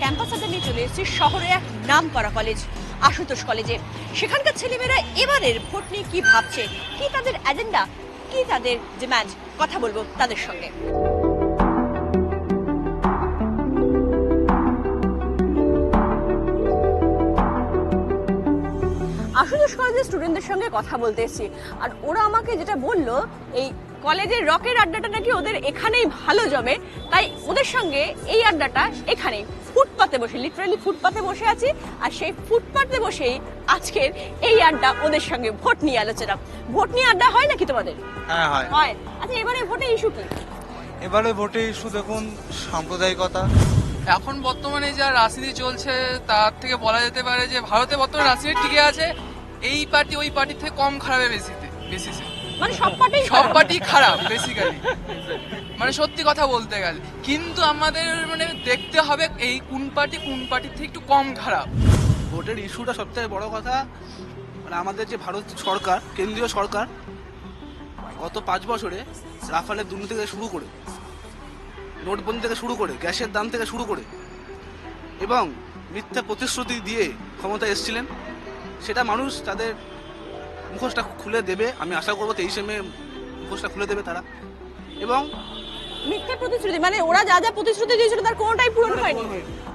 Campus নিয়ে চলে এসেছি শহরে এক নাম করা কলেজ, আশুতোষ কলেজে। সেখানকার ছেলেমেয়েরা এবারের ভোট নিয়ে কি ভাবছে? কি তাদের এজেন্ডা কি তাদের ডিমান্ড কথা বলব তাদের সঙ্গে। আশুতোষ কলেজের স্টুডেন্টদের সঙ্গে কথা বলতে এসেছি। আর ওরা আমাকে যেটা বলল, এই কলেজের রকের আড্ডাটা নাকি ওদের এখানেই ভালো জমে, তাই ওদের সঙ্গে এই আড্ডাটা এখানেই। ফুটপাতে বসে লিটারালি ফুটপাতে বসে আছি। আর সেই ফুটপাতে বসেই আজকের এই আড্ডা ওদের সঙ্গে ভোট নিয়ে আলোচনা। ভোট নিয়ে আড্ডা হয় নাকি তোমাদের? হ্যাঁ হয়। হয়। আচ্ছা এবারে ভোটে ইস্যু কি? এবারে ভোটে ইস্যু দেখুন সাম্প্রদায়িকতা। এখন বর্তমানে যা রাজনীতি চলছে তার থেকে বলা যেতে পারে যে ভারতে বর্তমানে রাজনীতি টিকে আছে। এই পার্টি ওই পার্টির থেকে কম খারাপে বেশিতে বেশিসে মানে সব পার্টি সব পার্টি খারাপ বেসিক্যালি মানে সত্যি কথা বলতে গেলে। কিন্তু আমাদের মানে দেখতে হবে এই কোন পার্টি কোন পার্টির থেকে একটু কম খারাপ। ভোটের ইস্যুটা সবথেকে বড় কথা মানে আমাদের যে ভারত সরকার কেন্দ্রীয় সরকার গত পাঁচ বছরে রাফালের দুর্নীতি থেকে শুরু করে নোটবন্দি থেকে শুরু করে গ্যাসের দাম থেকে শুরু করে এবং মিথ্যা প্রতিশ্রুতি দিয়ে ক্ষমতা এসেছিলেন সেটা মানুষ তাদের মুখোশটা খুলে দেবে। আমি আশা করব তেইশে মে মুখোশটা খুলে দেবে তারা। এবং মিথ্যে প্রতিশ্রুতি মানে ওরা যা যা প্রতিশ্রুতি দিয়েছিল তার কোনোটাই পূরণ হয়নি।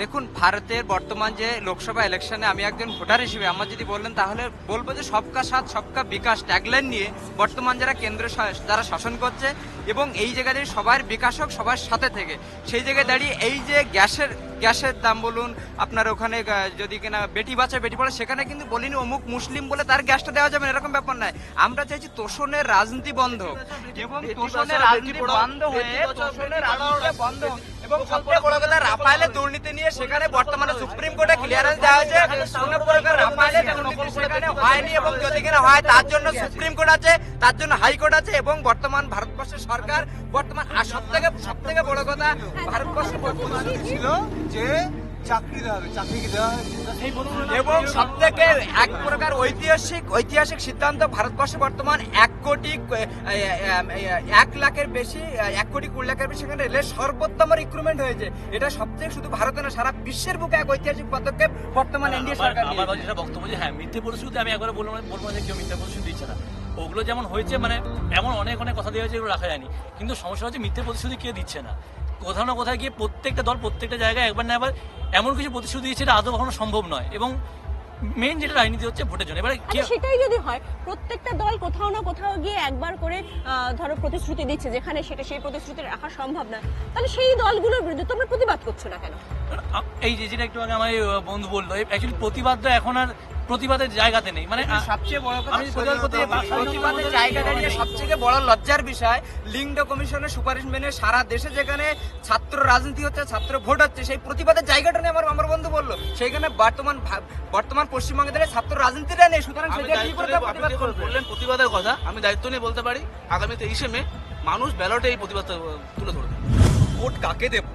দেখুন ভারতের বর্তমান যে লোকসভা ইলেকশনে আমি একজন ভোটার হিসেবে আমার যদি বললেন তাহলে বলব যে সবকা সাথ সবকা বিকাশ ট্যাগলাইন নিয়ে বর্তমান যারা কেন্দ্র যারা শাসন করছে এবং এই জায়গায় সবার বিকাশ হোক সবার সাথে থেকে সেই জায়গায় দাঁড়িয়ে এই যে গ্যাসের গ্যাসের দাম বলুন আপনার ওখানে যদি কিনা বেটি বাঁচা বেটি পড়ে সেখানে কিন্তু বলিনি অমুক মুসলিম বলে তার গ্যাসটা দেওয়া যাবে না এরকম ব্যাপার নয় আমরা চাইছি তোষণের রাজনীতি বন্ধ এবং তোষণের রাজনীতি বন্ধ হয়ে তোষণের রাজনীতি বন্ধ। এবং সবচেয়ে বড় কথা, রাফায়েলের দুর্নীতি নিয়ে সেখানে বর্তমানে সুপ্রিম কোর্টে ক্লিয়ারেন্স দেওয়া হয়েছে। রাফায়েলের দুর্নীতি সেখানে হয়নি এবং যদি কিনা হয়, তার জন্য সুপ্রিম কোর্ট আছে, তার জন্য হাইকোর্ট আছে এবং বর্তমান ভারতবর্ষের সরকার বর্তমান, আর সব থেকে সব থেকে বড় কথা, ভারতবর্ষের ছিল যে চাকরি দেওয়া হবে চাকরি দেওয়া হবে এবং সব থেকে এক প্রকার ঐতিহাসিক ঐতিহাসিক সিদ্ধান্ত ভারতবর্ষে বর্তমান এক কোটি এক লাখের বেশি এক কোটি কুড়ি লাখের বেশি সেখানে রেলের সর্বোত্তম রিক্রুটমেন্ট হয়েছে। এটা সবথেকে শুধু ভারতে না সারা বিশ্বের বুকে এক ঐতিহাসিক পদক্ষেপ বর্তমান এনডিএ সরকার আমার। যেটা বক্তব্য যে হ্যাঁ মিথ্যে প্রতিশ্রুতি আমি একবার বলব বলব যে কেউ মিথ্যে প্রতিশ্রুতি দিচ্ছে না। ওগুলো যেমন হয়েছে মানে এমন অনেক অনেক কথা দেওয়া হয়েছে এগুলো রাখা যায়নি। কিন্তু সমস্যা হচ্ছে মিথ্যে প্রতিশ্রুতি কেউ দিচ্ছে না? কোথাও না কোথাও গিয়ে প্রত্যেকটা দল প্রত্যেকটা জায়গায় একবার না একবার এমন কিছু প্রতিশ্রুতি দিয়েছে এটা আদৌ কখনো সম্ভব নয়। এবং মেন যেটা রাজনীতি হচ্ছে ভোটের জন্য। এবারে আচ্ছা সেটাই যদি হয় প্রত্যেকটা দল কোথাও না কোথাও গিয়ে একবার করে ধরো প্রতিশ্রুতি দিচ্ছে যেখানে সেটা সেই প্রতিশ্রুতি রাখা সম্ভব না তাহলে সেই দলগুলোর বিরুদ্ধে তোমরা প্রতিবাদ করছ না কেন? এই যে যেটা একটু আগে আমার বন্ধু বলল অ্যাকচুয়ালি প্রতিবাদটা এখন আর প্রতিবাদের জায়গাতে নেই। মানে সবচেয়ে বড় আমি প্রতিবাদ করতে প্রতিবাদের জায়গা দাঁড়িয়ে সবথেকে বড় লজ্জার বিষয়। লিঙ্গ কমিশনের সুপারিশ মেনে সারা দেশে যেখানে ছাত্র রাজনীতি হচ্ছে ছাত্র ভোট হচ্ছে সেই প্রতিবাদের জায়গাটা নিয়ে আমার আমার বন্ধু বলল সেইখানে বর্তমান বর্তমান পশ্চিমবঙ্গে দাঁড়িয়ে ছাত্র রাজনীতিটা নেই সুতরাং সেটা কি দায়িত্ব করে প্রতিবাদ যে বললেন প্রতিবাদের কথা আমি দায়িত্ব নিয়ে বলতে পারি আগামী তেইশে মে মানুষ ব্যালটে এই প্রতিবাদ তুলে ধরবে। ভোট কাকে দেব?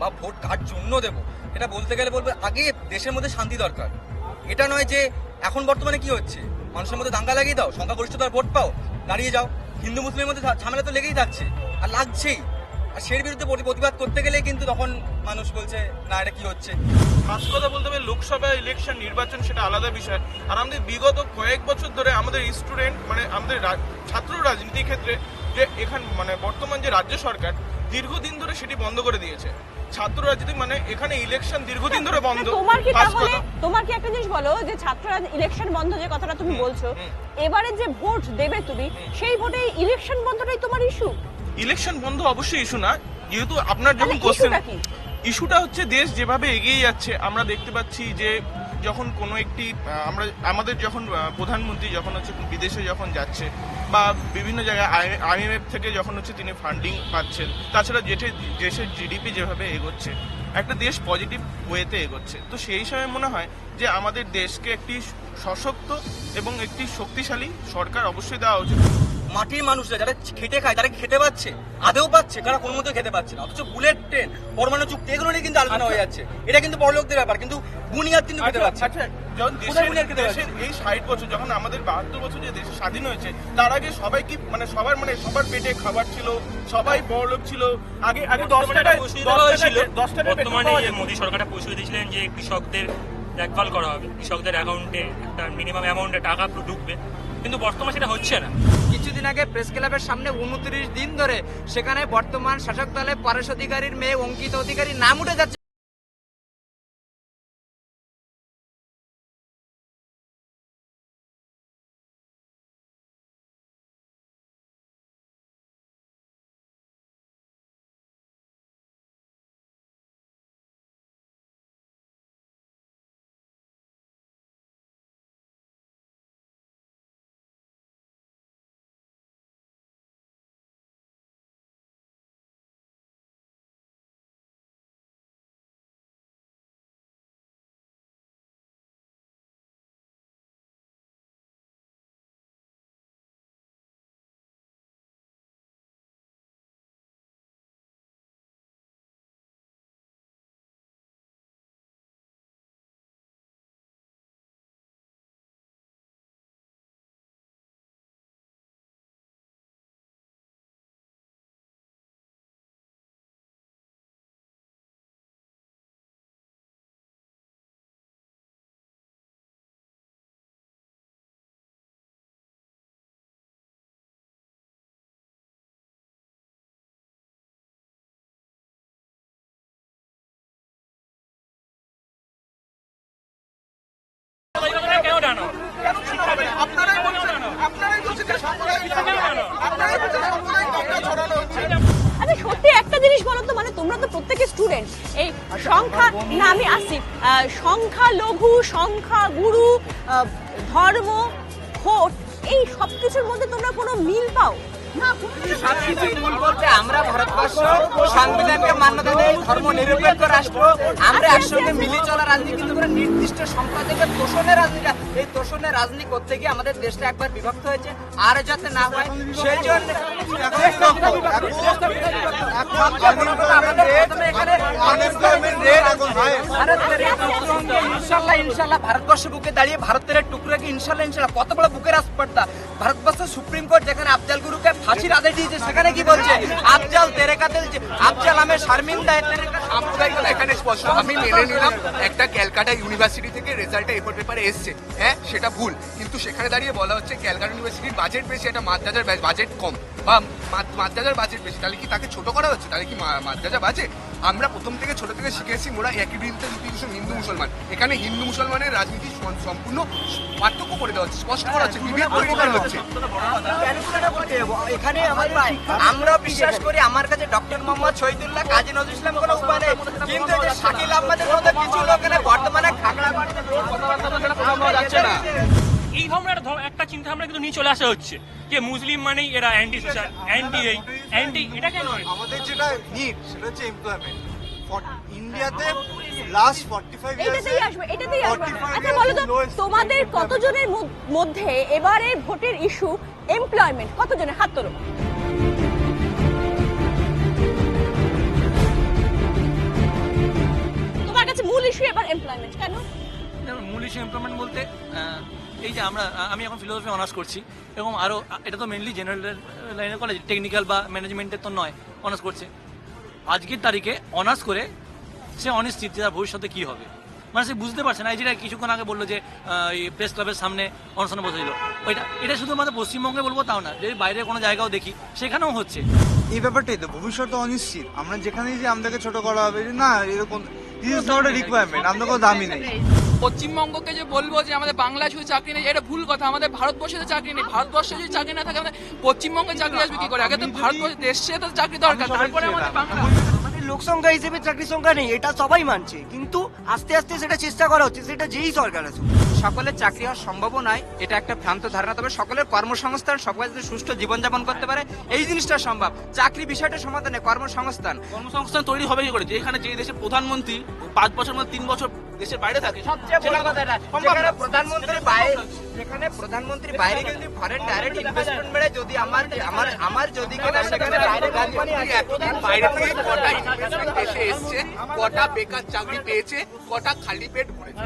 বা ভোট কার জন্য দেব? এটা বলতে গেলে বলবে আগে দেশের মধ্যে শান্তি দরকার। এটা নয় যে এখন বর্তমানে কি হচ্ছে? মানুষের মধ্যে দাঙ্গা লাগিয়ে দাও, সংখ্যাগরিষ্ঠতার ভোট পাও, দাঁড়িয়ে যাও। হিন্দু, মুসলিমের মধ্যে ঝামেলা তো লেগেই থাকছে, আর লাগছেই। আর সের বিরুদ্ধে প্রতিবাদ করতে গেলে কিন্তু তখন মানুষ বলছে, না, এটা কি হচ্ছে? খাস কথা বলতে হবে, লোকসভা ইলেকশন নির্বাচন সেটা আলাদা বিষয়। আর আমাদের বিগত কয়েক বছর ধরে আমাদের স্টুডেন্ট মানে আমাদের ছাত্র রাজনীতির ক্ষেত্রে যে এখান মানে বর্তমান যে রাজ্য সরকার দীর্ঘদিন ধরে সেটি বন্ধ করে দিয়েছে। ছাত্র রাজনীতি মানে এখানে ইলেকশন দীর্ঘদিন ধরে বন্ধ। তোমার কি তাহলে তোমার কি একটা জিনিস বলো যে ছাত্ররা ইলেকশন বন্ধ যে কথাটা তুমি বলছো এবারে যে ভোট দেবে তুমি সেই ভোটে ইলেকশন বন্ধটাই তোমার ইস্যু ইলেকশন বন্ধ অবশ্যই ইস্যু না যেহেতু আপনার যখন কোশ্চেন? ইস্যুটা হচ্ছে দেশ যেভাবে এগিয়ে যাচ্ছে আমরা দেখতে পাচ্ছি যে যখন কোনো একটি আমরা আমাদের যখন প্রধানমন্ত্রী যখন হচ্ছে বিদেশে যখন যাচ্ছে বা বিভিন্ন জায়গায় আইএমএফ থেকে যখন হচ্ছে তিনি ফান্ডিং পাচ্ছেন, তাছাড়া যেটি দেশের জিডিপি যেভাবে এগোচ্ছে, একটা দেশ পজিটিভ ওয়েতে এগোচ্ছে। তো সেই হিসাবে মনে হয় যে আমাদের দেশকে একটি সশক্ত এবং একটি শক্তিশালী সরকার অবশ্যই দেওয়া উচিত। মাটির মানুষরা যারা খেটে খায় তারা খেতে পাচ্ছে? আদেও পাচ্ছে? কারা কোনো মতো খেতে পাচ্ছে না। অথচ বুলেট ট্রেন পরমাণু চুক্তি এগুলো নিয়ে কিন্তু আলোচনা হয়ে যাচ্ছে। এটা কিন্তু বড়লোকদের ব্যাপার কিন্তু বুনিয়াদ কিন্তু খেতে পাচ্ছে আচ্ছা দেশের খেতে দেশের এই ষাট বছর যখন আমাদের বাহাত্তর বছর যে দেশ স্বাধীন হয়েছে তার আগে সবাই কি মানে সবার মানে সবার পেটে খাবার ছিল সবাই বড় লোক ছিল আগে আগে দশ টাকায় দশ বর্তমানে মোদী সরকারটা পৌঁছে দিয়েছিলেন যে কৃষকদের দেখভাল করা হবে। কৃষকদের অ্যাকাউন্টে একটা মিনিমাম অ্যামাউন্টে টাকা ঢুকবে। কিন্তু বর্তমানে সেটা হচ্ছে না। কিছুদিন আগে প্রেস ক্লাবের সামনে উনত্রিশ দিন ধরে সেখানে বর্তমান শাসক দলের পারস অধিকারীর মেয়ে অঙ্কিত অধিকারী নাম উঠে যাচ্ছে। কেন ডানো আপনারাই বলছেন আপনারাই বলছেন যে আপনারাই বলছেন ছড়ানো হচ্ছে। আচ্ছা সত্যি একটা জিনিস বলো তো মানে তোমরা তো প্রত্যেকে স্টুডেন্ট এই সংখ্যা না আমি সংখ্যা লঘু সংখ্যা গুরু ধর্ম ভোট এই সব কিছুর মধ্যে তোমরা কোনো মিল পাও? সবকিছুই গিয়ে ইনশাল্লাহ ইনশাল্লাহ ভারতবর্ষ বুকে দাঁড়িয়ে ভারতের টুকরোকে ইনশাল্লাহ ইনশাল্লাহ কত বড় বুকের আসপর্দা ভারতবর্ষের সুপ্রিম কোর্ট যেখানে আফজাল ফাঁসির আদেশ দিয়েছে সেখানে কি বলছে? আফজাল তেরেকাতেল আফজাল আমের শারমিন্দা সাম্প্রদায়িকতা এখানে স্পষ্ট। আমি মেনে নিলাম, একটা ক্যালকাটা ইউনিভার্সিটি থেকে রেজাল্টটা এফোর পেপারে এসছে। হ্যাঁ সেটা ভুল। কিন্তু সেখানে দাঁড়িয়ে বলা হচ্ছে ক্যালকাটা ইউনিভার্সিটির বাজেট বেশি একটা মাদ্রাজার বাজেট কম। বা মাদ- মাদ্রাজার বাজেট বেশি। তাহলে কি তাকে ছোট করা হচ্ছে? তাহলে কি মাদ্রাজা বাজে আমরা প্রথম থেকে ছোট থেকে শিখেছি মোরা একই বৃন্তে দুটি ভীষণ হিন্দু মুসলমান। এখানে হিন্দু মুসলমানের রাজনীতি সম্পূর্ণ পার্থক্য করে দেওয়া হচ্ছে স্পষ্ট করা হচ্ছে বিভেদ তৈরি করা হচ্ছে। এখানে আমরা আমরা বিশ্বাস করি আমার কাছে ডক্টর মোহাম্মদ শহীদুল্লাহ কাজী নজরুল ইসলাম কোনো উপায় নেই। কিন্তু এই যে শাকিল আহমদের মতো কিছু লোক এখানে বর্তমানে খাগড়া বাড়িতে যাচ্ছে না। এই ধরনের একটা ধর- একটা চিন্তা ভাবনা কিন্তু নিয়ে চলে আসা হচ্ছে যে মুসলিম মানেই এরা অ্যান্টি সোশ্যাল অ্যান্টি এই অ্যান্টি এটা কেন? হয় আমাদের যেটা নিড সেটা হচ্ছে এমপ্লয়মেন্ট ইন্ডিয়াতে লাস্ট ফর্টি ফাইভ এটাতেই আসবে এটাতেই আসবে। আচ্ছা বলো তো তোমাদের কতজনের মধ্যে এবারে ভোটের ইস্যু এমপ্লয়মেন্ট কতজনের? হাত তোলো। তোমার কাছে মূল ইস্যু এবার এমপ্লয়মেন্ট কেন? মূল ইস্যু বলতে এই যে আমরা আমি এখন ফিলোসফি অনার্স করছি এবং আরও এটা তো মেনলি জেনারেল লাইনের কলেজ টেকনিক্যাল বা ম্যানেজমেন্টের তো নয় অনার্স করছে। আজকের তারিখে অনার্স করে সে অনিশ্চিত যে তার ভবিষ্যতে কী হবে? মানে সে বুঝতে পারছে না, এই যেটা কিছুক্ষণ আগে বলল যে প্রেস ক্লাবের সামনে অনশনে বসে দিল ওইটা, এটা শুধুমাত্র পশ্চিমবঙ্গে বলব তাও না, যদি বাইরে কোনো জায়গাও দেখি, সেখানেও হচ্ছে। এই ব্যাপারটাই তো, ভবিষ্যৎ অনিশ্চিত। আমরা যেখানেই যে আমাদেরকে ছোট করা হবে, না, এরকম রিকোয়ারমেন্ট আমাদের কোনো দামি নেই। পশ্চিমবঙ্গকে যে বলব যে আমাদের বাংলায় শুধু চাকরি নেই এটা ভুল কথা। আমাদের ভারতবর্ষে তো চাকরি নেই। ভারতবর্ষে যদি চাকরি না থাকে আমাদের পশ্চিমবঙ্গে চাকরি আসবে কি করে? আগে তো ভারতবর্ষে দেশে তো চাকরি দরকার তারপরে আমাদের বাংলা। আমাদের লোক সংখ্যা হিসেবে চাকরি সংখ্যা নেই এটা সবাই মানছে। কিন্তু আস্তে আস্তে সেটা চেষ্টা করা হচ্ছে সেটা যেই সরকার আছে সকলের চাকরি হওয়ার সম্ভব নয় এটা একটা ভ্রান্ত ধারণা। তবে সকলের কর্মসংস্থান সকলে যদি সুষ্ঠু জীবনযাপন করতে পারে এই জিনিসটা সম্ভব। চাকরি বিষয়টা সমাধানে কর্মসংস্থান। কর্মসংস্থান তৈরি হবে কি করে? যেখানে যে দেশের প্রধানমন্ত্রী পাঁচ বছর মধ্যে তিন বছর দেশের বাইরে থাকে। সবচেয়ে বড় কথা যেখানে প্রধানমন্ত্রী বাইরে যেখানে প্রধানমন্ত্রী বাইরে যদি ফরেন ডাইরেক্ট ইনভেস্টমেন্ট মেলে যদি আমার আমার আমার যদি কিনা সেখানে বাইরে কোম্পানি আছে। বাইরে থেকে কটা ইনভেস্টমেন্ট দেশে এসছে কটা বেকার চাকরি পেয়েছে কটা খালি পেট ভরেছে।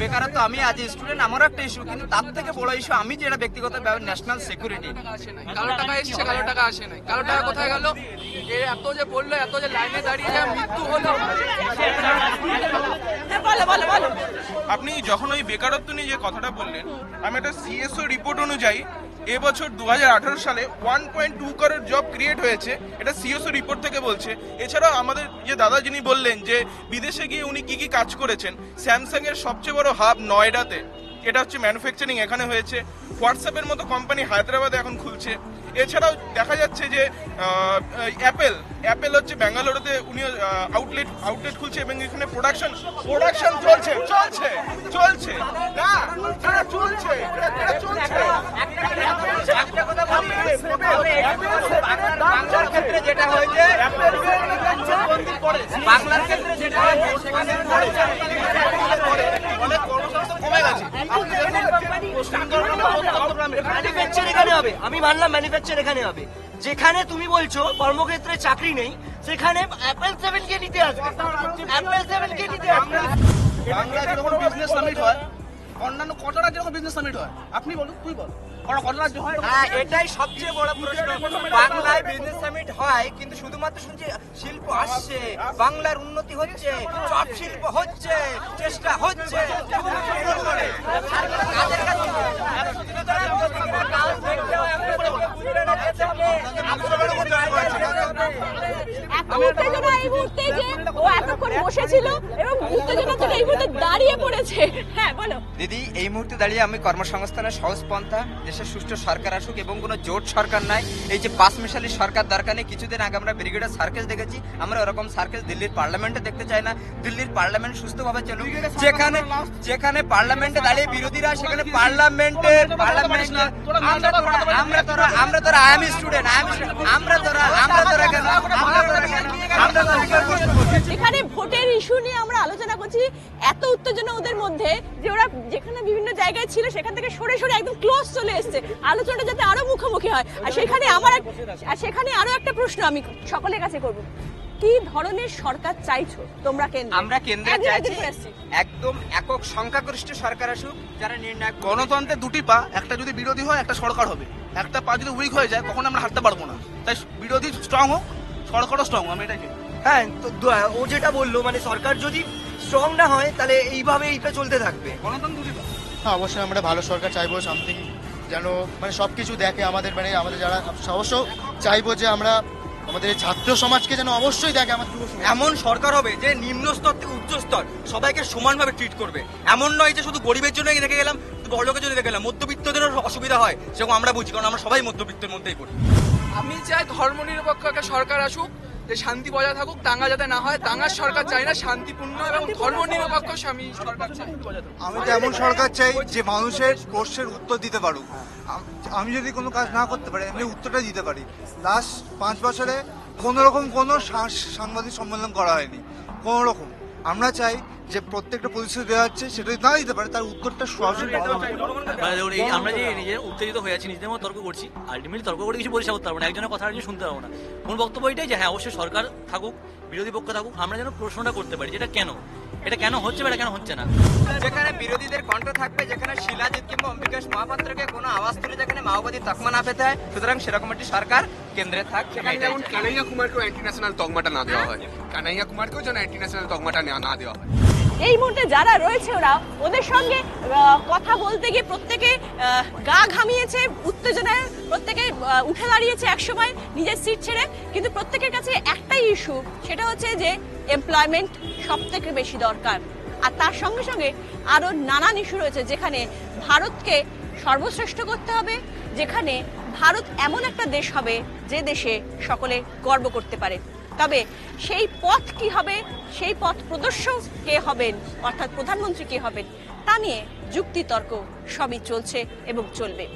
বেকারত্ব আমি আজ স্টুডেন্ট আমারও একটা ইস্যু কিন্তু তার থেকে বড় ইস্যু আমি যেটা ব্যক্তিগত ন্যাশনাল সিকিউরিটি আসে নাই কালো টাকা এসছে কালো টাকা আসে নাই। কালো টাকা কোথায় গেল? এ এত যে বলল এত যে লাইনে দাঁড়িয়ে মৃত্যু হলো। আপনি যখন ওই বেকারত্ব নিয়ে যে কথাটা বললেন আমি একটা সিএসও রিপোর্ট অনুযায়ী এবছর দু হাজার আঠারো সালে one point two crore job create হয়েছে, এটা সিএসও রিপোর্ট থেকে বলছে। এছাড়াও আমাদের যে দাদা যিনি বললেন যে বিদেশে গিয়ে উনি কি কি কাজ করেছেন স্যামসাং এর সবচেয়ে বড় হাব নয়ডাতে, এটা হচ্ছে ম্যানুফ্যাকচারিং এখানে হয়েছে। হোয়াটসঅ্যাপের মতো কোম্পানি হায়দ্রাবাদে এখন খুলছে। এছাড়াও দেখা যাচ্ছে যে অ্যাপেল অ্যাপেল হচ্ছে ব্যাঙ্গালোরতে উনি আউটলেট আউটলেট খুলছে এবং এখানে প্রোডাকশন প্রোডাকশন চলছে চলছে চলছে। না চলছে চলছে? বাংলার ক্ষেত্রে যেটা হয়েছে বাংলার ক্ষেত্রে যেটা অনেক কর্মসংস্থান কমে গেছে। হবে আমি মানলাম ম্যানুফ্যাকচার এখানে হবে। যেখানে তুমি বলছো কর্মক্ষেত্রে চাকরি নেই সেখানে অ্যাপেল সেভেন কে নিতে আসবে। অ্যাপেল সেভেন কে নিতে আসবে। বাংলায় যখন বিজনেস সামিট হয় অন্যান্য কটা রাজ্যে যখন বিজনেস সামিট হয় আপনি বলুন তুই বল। হয় এটাই সবচেয়ে বড় প্রশ্ন। বাংলায় বিজনেস সামিট হয় কিন্তু শুধুমাত্র শুনছি শিল্প আসছে বাংলার উন্নতি হচ্ছে সব শিল্প হচ্ছে চেষ্টা হচ্ছে শুধু সুন্দর করে। আর কোনো কাজের কাজ নেই। প্রতিটা কাজ দেখলেও একটা বুঝবে না যে থেকে এত উত্তেজনা এই মুহূর্তে যে ও এতক্ষণ বসেছিল এবং উত্তেজনা থেকে এই মুহূর্তে দাঁড়িয়ে পড়েছে। হ্যাঁ বলো। দিদি, এই মুহূর্তে দাঁড়িয়ে আমি কর্মসংস্থানের সহজ পন্থা, দেশের সুষ্ঠু সরকার আসুক এবং কোনো জোট সরকার নাই, এই যে পাঁচ মিশালি সরকার দরকার নেই, কিছুদিন আগে আমরা ব্রিগেডের সার্কেল দেখেছি, আমরা ওরকম সার্কেল দিল্লির পার্লামেন্টে দেখতে চাই না, দিল্লির পার্লামেন্ট সুস্থভাবে চলুক। যেখানে যেখানে পার্লামেন্টে দাঁড়িয়ে বিরোধীরা, সেখানে পার্লামেন্টে পার্লামেন্টে আমরা তোরা আমরা স্টুডেন্ট আমরা এখানে ভোটের ইস্যু নিয়ে আমরা আলোচনা করছি। এত উত্তেজনা ওদের মধ্যে যে ওরা যেখানে বিভিন্ন জায়গায় ছিল সেখান থেকে সরে সরে একদম ক্লোজ চলে এসেছে। আলোচনাটা যাতে আরও মুখোমুখি হয়। আর সেখানে আমার এক- আর সেখানে আরও একটা প্রশ্ন আমি সকলের কাছে করব। কি ধরনের সরকার চাইছো তোমরা কেন্দ্রে? আমরা কেন্দ্রে চাইছি একদম একক সংখ্যাগরিষ্ঠ সরকার আসুক যারা নির্ণয় করবে। গণতন্ত্রের দুটি পা একটা যদি বিরোধী হয় একটা সরকার হবে। একটা পা যদি উইক হয়ে যায় তখন আমরা হারতে পারব না। তাই বিরোধী স্ট্রং হোক সরকারও স্ট্রং হোক আমি এটাই চাই। হ্যাঁ তো ও যেটা বলল মানে সরকার যদি স্ট্রং না হয় তাহলে এইভাবে এইটা চলতে থাকবে। হ্যাঁ অবশ্যই আমরা ভালো সরকার চাইব সামথিং যেন মানে সব কিছু দেখে আমাদের মানে আমাদের যারা অবশ্য চাইব যে আমরা আমাদের ছাত্র সমাজকে যেন অবশ্যই দেখে আমার এমন সরকার হবে যে নিম্ন স্তর থেকে উচ্চ স্তর সবাইকে সমানভাবে ট্রিট করবে। এমন নয় যে শুধু গরিবের জন্য রেখে গেলাম বড়লোকের জন্য রেখে গেলাম। মধ্যবিত্তদের অসুবিধা হয় সেরকম আমরা বুঝি কারণ আমরা সবাই মধ্যবিত্তের মধ্যেই পড়ি। আমি চাই ধর্ম নিরপেক্ষ একটা সরকার আসুক যে শান্তি বজায় থাকুক দাঙ্গা যাতে না হয় দাঙ্গার সরকার চাই না শান্তিপূর্ণ এবং ধর্ম নিরপেক্ষ স্বামী সরকার চাই। আমি তো এমন সরকার চাই যে মানুষের প্রশ্নের উত্তর দিতে পারুক। আমি যদি কোনো কাজ না করতে পারি আমি উত্তরটা দিতে পারি। লাস্ট পাঁচ বছরে কোনো রকম কোনো সাংবাদিক সম্মেলন করা হয়নি। কোনো রকম। আমরা চাই যে প্রত্যেকটা প্রতিশ্রুতি দেওয়া হচ্ছে সেটা যদি না দিতে পারে তার উত্তরটা সরাসরি মানে ধরুন এই আমরা যে নিজের উত্তেজিত হয়ে আছি নিজেদের মধ্যে তর্ক করছি আলটিমেটলি তর্ক করে কিছু পরিষ্কার করতে পারব না একজনের কথা আরেকজন শুনতে পারব না। মূল বক্তব্য এটাই যে হ্যাঁ অবশ্যই সরকার থাকুক বিরোধী পক্ষ থাকুক আমরা যেন প্রশ্নটা করতে পারি যেটা কেন? এটা কেন হচ্ছে বা এটা কেন হচ্ছে না? যেখানে বিরোধীদের কণ্ঠ থাকবে যেখানে শিলাজিৎ কিংবা অম্বিকাশ মহাপাত্রকে কোনো আওয়াজ তুলে যেখানে মাওবাদী তকমা না পেতে হয় সুতরাং সেরকম একটি সরকার কেন্দ্রে থাক সেখানে যেমন কানাইয়া কুমারকেও ইন্টারন্যাশনাল তকমাটা না দেওয়া হয়। কানাইয়া কুমারকেও যেন ইন্টারন্যাশনাল তকমাটা না না দেওয়া হয়। এই মুহূর্তে যারা রয়েছে ওরা, ওদের সঙ্গে কথা বলতে গিয়ে প্রত্যেকে গা ঘামিয়েছে, উত্তেজনায় প্রত্যেকে উঠে দাঁড়িয়েছে একসময় নিজের সিট ছেড়ে। কিন্তু প্রত্যেকের কাছে একটাই ইস্যু সেটা হচ্ছে যে এমপ্লয়মেন্ট সব থেকে বেশি দরকার। আর তার সঙ্গে সঙ্গে আরও নানান ইস্যু রয়েছে যেখানে ভারতকে সর্বশ্রেষ্ঠ করতে হবে, যেখানে ভারত এমন একটা দেশ হবে যে দেশে সকলে গর্ব করতে পারে। তবে সেই পথ কি হবে? সেই পথ প্রদর্শক কে হবেন? অর্থাৎ প্রধানমন্ত্রী কে হবেন? তা নিয়ে যুক্তিতর্ক সবই চলছে এবং চলবে।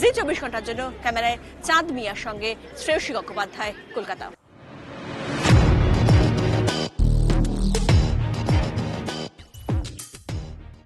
জি চব্বিশ ঘণ্টার জন্য ক্যামেরায় চাঁদ মিয়ার সঙ্গে শ্রেয়সী গঙ্গোপাধ্যায়, কলকাতা।